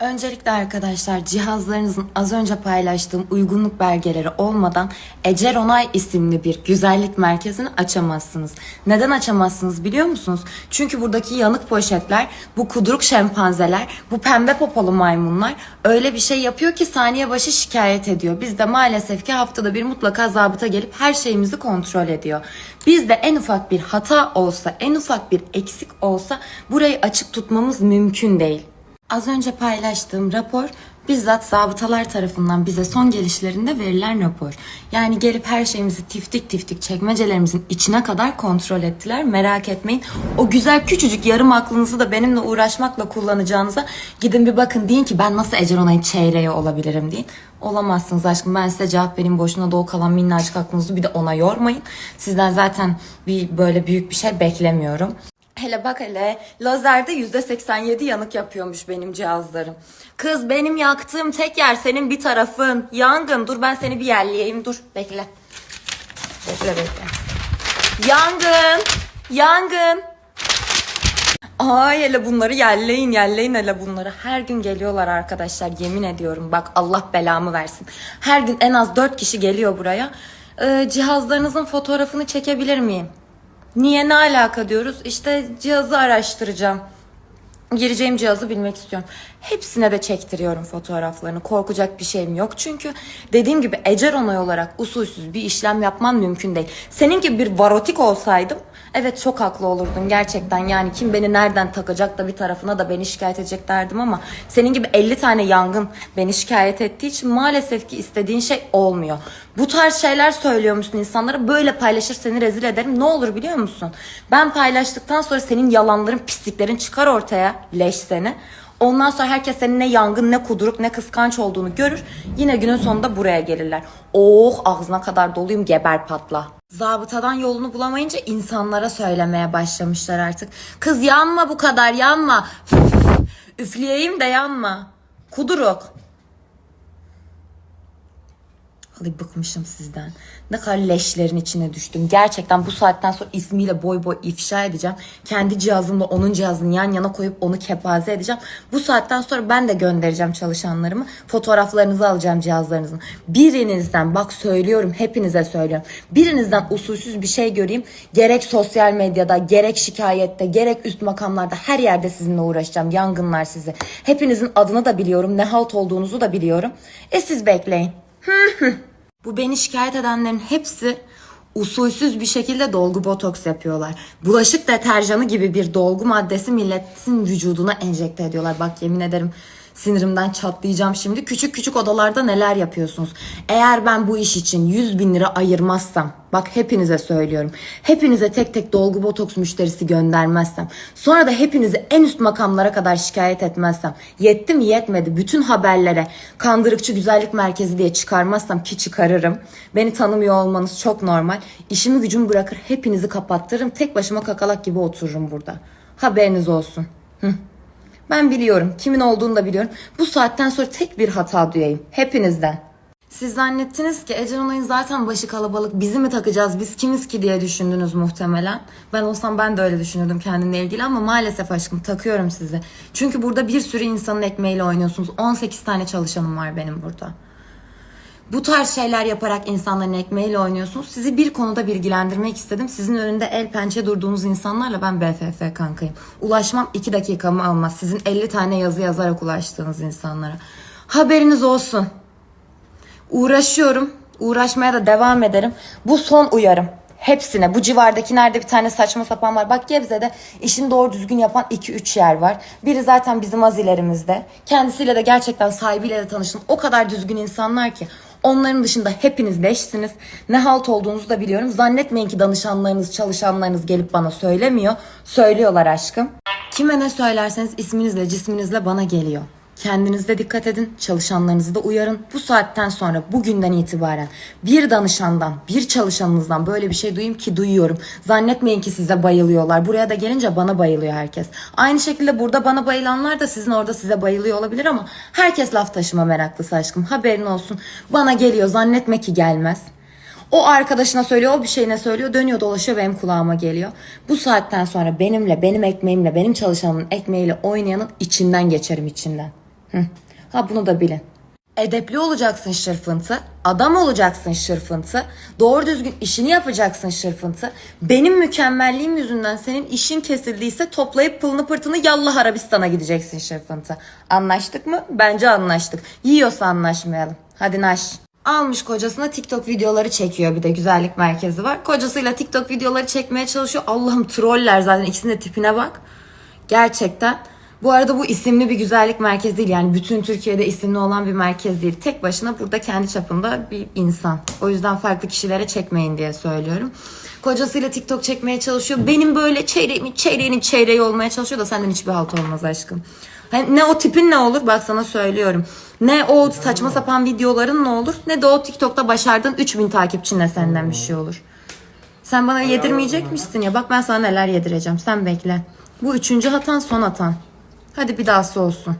Öncelikle arkadaşlar cihazlarınızın az önce paylaştığım uygunluk belgeleri olmadan Ecer Onay isimli bir güzellik merkezini açamazsınız. Neden açamazsınız biliyor musunuz? Çünkü buradaki yanık poşetler, bu kuduruk şempanzeler, bu pembe popolu maymunlar öyle bir şey yapıyor ki saniye başı şikayet ediyor. Biz de maalesef ki haftada bir mutlaka zabıta gelip her şeyimizi kontrol ediyor. Bizde en ufak bir hata olsa, en ufak bir eksik olsa burayı açık tutmamız mümkün değil. Az önce paylaştığım rapor bizzat zabıtalar tarafından bize son gelişlerinde verilen rapor. Yani gelip her şeyimizi tiftik tiftik çekmecelerimizin içine kadar kontrol ettiler. Merak etmeyin. O güzel küçücük yarım aklınızı da benimle uğraşmakla kullanacağınıza gidin bir bakın deyin ki ben nasıl Ece Onay'ın çeyreği olabilirim deyin. Olamazsınız aşkım ben size cevap vereyim boşuna da o kalan minnacık aklınızı bir de ona yormayın. Sizden zaten bir böyle büyük bir şey beklemiyorum. Hele bak hele lazerde %87 yanık yapıyormuş benim cihazlarım. Kız benim yaktığım tek yer senin bir tarafın. Yangın dur ben seni bir yerleyeyim dur bekle. Bekle bekle. Yangın! Yangın! Ay hele bunları yerleyin yerleyin hele bunları. Her gün geliyorlar arkadaşlar yemin ediyorum. Bak Allah belamı versin. Her gün en az 4 kişi geliyor buraya. Ee, cihazlarınızın fotoğrafını çekebilir miyim? Niye ne alaka diyoruz? İşte cihazı araştıracağım. Gireceğim cihazı bilmek istiyorum. Hepsine de çektiriyorum fotoğraflarını. Korkacak bir şeyim yok. Çünkü dediğim gibi Ecer onay olarak usulsüz bir işlem yapman mümkün değil. Senin gibi bir varotik olsaydım evet çok haklı olurdun gerçekten. Yani kim beni nereden takacak da bir tarafına da beni şikayet edecek derdim ama senin gibi 50 tane yangın beni şikayet ettiği için maalesef ki istediğin şey olmuyor. Bu tarz şeyler söylüyormuşsun insanlara böyle paylaşır seni rezil ederim. Ne olur biliyor musun? Ben paylaştıktan sonra senin yalanların pisliklerin çıkar ortaya leş seni. Ondan sonra herkes senin ne yangın ne kuduruk ne kıskanç olduğunu görür. Yine günün sonunda buraya gelirler. Oh ağzına kadar doluyum geber patla. Zabıtadan yolunu bulamayınca insanlara söylemeye başlamışlar artık. Kız yanma bu kadar yanma. Üfleyeyim de yanma. Kuduruk. Vallahi bıkmışım sizden. Ne kadar leşlerin içine düştüm. Gerçekten bu saatten sonra ismiyle boy boy ifşa edeceğim. Kendi cihazımla onun cihazını yan yana koyup onu kepaze edeceğim. Bu saatten sonra ben de göndereceğim çalışanlarımı. Fotoğraflarınızı alacağım cihazlarınızın. Birinizden bak söylüyorum hepinize söylüyorum. Birinizden usulsüz bir şey göreyim. Gerek sosyal medyada, gerek şikayette, gerek üst makamlarda her yerde sizinle uğraşacağım. Yangınlar sizi. Hepinizin adını da biliyorum. Ne halt olduğunuzu da biliyorum. E siz bekleyin. Bu beni şikayet edenlerin hepsi usulsüz bir şekilde dolgu botoks yapıyorlar. Bulaşık deterjanı gibi bir dolgu maddesi milletin vücuduna enjekte ediyorlar. Bak yemin ederim sinirimden çatlayacağım şimdi. Küçük küçük odalarda neler yapıyorsunuz? Eğer ben bu iş için 100 bin lira ayırmazsam, bak hepinize söylüyorum. Hepinize tek tek dolgu botoks müşterisi göndermezsem, sonra da hepinizi en üst makamlara kadar şikayet etmezsem, yetti mi yetmedi bütün haberlere kandırıkçı güzellik merkezi diye çıkarmazsam ki çıkarırım. Beni tanımıyor olmanız çok normal. İşimi gücümü bırakır hepinizi kapattırırım. Tek başıma kakalak gibi otururum burada. Haberiniz olsun. Hı. Ben biliyorum. Kimin olduğunu da biliyorum. Bu saatten sonra tek bir hata duyayım. Hepinizden. Siz zannettiniz ki Ece Onay'ın zaten başı kalabalık. Bizi mi takacağız? Biz kimiz ki diye düşündünüz muhtemelen. Ben olsam ben de öyle düşünürdüm kendimle ilgili ama maalesef aşkım takıyorum sizi. Çünkü burada bir sürü insanın ekmeğiyle oynuyorsunuz. 18 tane çalışanım var benim burada. Bu tarz şeyler yaparak insanların ekmeğiyle oynuyorsunuz. Sizi bir konuda bilgilendirmek istedim. Sizin önünde el pençe durduğunuz insanlarla ben BFF kankayım. Ulaşmam 2 dakikamı almaz. Sizin 50 tane yazı yazarak ulaştığınız insanlara. Haberiniz olsun. Uğraşıyorum. Uğraşmaya da devam ederim. Bu son uyarım. Hepsine. Bu civardaki nerede bir tane saçma sapan var. Bak Gebze'de işini doğru düzgün yapan 2-3 yer var. Biri zaten bizim az ilerimizde. Kendisiyle de gerçekten sahibiyle de tanıştım. O kadar düzgün insanlar ki. Onların dışında hepiniz leşsiniz. Ne halt olduğunuzu da biliyorum. Zannetmeyin ki danışanlarınız, çalışanlarınız gelip bana söylemiyor. Söylüyorlar aşkım. Kime ne söylerseniz isminizle, cisminizle bana geliyor. Kendinizde dikkat edin, çalışanlarınızı da uyarın. Bu saatten sonra, bugünden itibaren bir danışandan, bir çalışanınızdan böyle bir şey duyayım ki duyuyorum. Zannetmeyin ki size bayılıyorlar. Buraya da gelince bana bayılıyor herkes. Aynı şekilde burada bana bayılanlar da sizin orada size bayılıyor olabilir ama herkes laf taşıma meraklısı aşkım. Haberin olsun. Bana geliyor, zannetme ki gelmez. O arkadaşına söylüyor, o bir şeyine söylüyor, dönüyor dolaşıyor benim kulağıma geliyor. Bu saatten sonra benimle, benim ekmeğimle, benim çalışanımın ekmeğiyle oynayanın içinden geçerim içinden. Hı. Ha bunu da bilin. Edepli olacaksın şırfıntı. Adam olacaksın şırfıntı. Doğru düzgün işini yapacaksın şırfıntı. Benim mükemmelliğim yüzünden senin işin kesildiyse toplayıp pılını pırtını yallah Arabistan'a gideceksin şırfıntı. Anlaştık mı? Bence anlaştık. Yiyorsa anlaşmayalım. Hadi naş. Almış kocasına TikTok videoları çekiyor bir de güzellik merkezi var. Kocasıyla TikTok videoları çekmeye çalışıyor. Allah'ım troller zaten ikisinin de tipine bak. Gerçekten. Bu arada bu isimli bir güzellik merkezi değil. Yani bütün Türkiye'de isimli olan bir merkez değil. Tek başına burada kendi çapında bir insan. O yüzden farklı kişilere çekmeyin diye söylüyorum. Kocasıyla TikTok çekmeye çalışıyor. Benim böyle çeyreğimin çeyreğinin çeyreği olmaya çalışıyor da senden hiçbir halt olmaz aşkım. Hani ne o tipin ne olur bak sana söylüyorum. Ne o saçma sapan videoların ne olur ne de o TikTok'ta başardığın 3000 takipçinle senden bir şey olur. Sen bana yedirmeyecekmişsin ya. Bak ben sana neler yedireceğim. Sen bekle. Bu üçüncü hatan son hatan. Hadi bir dahası olsun.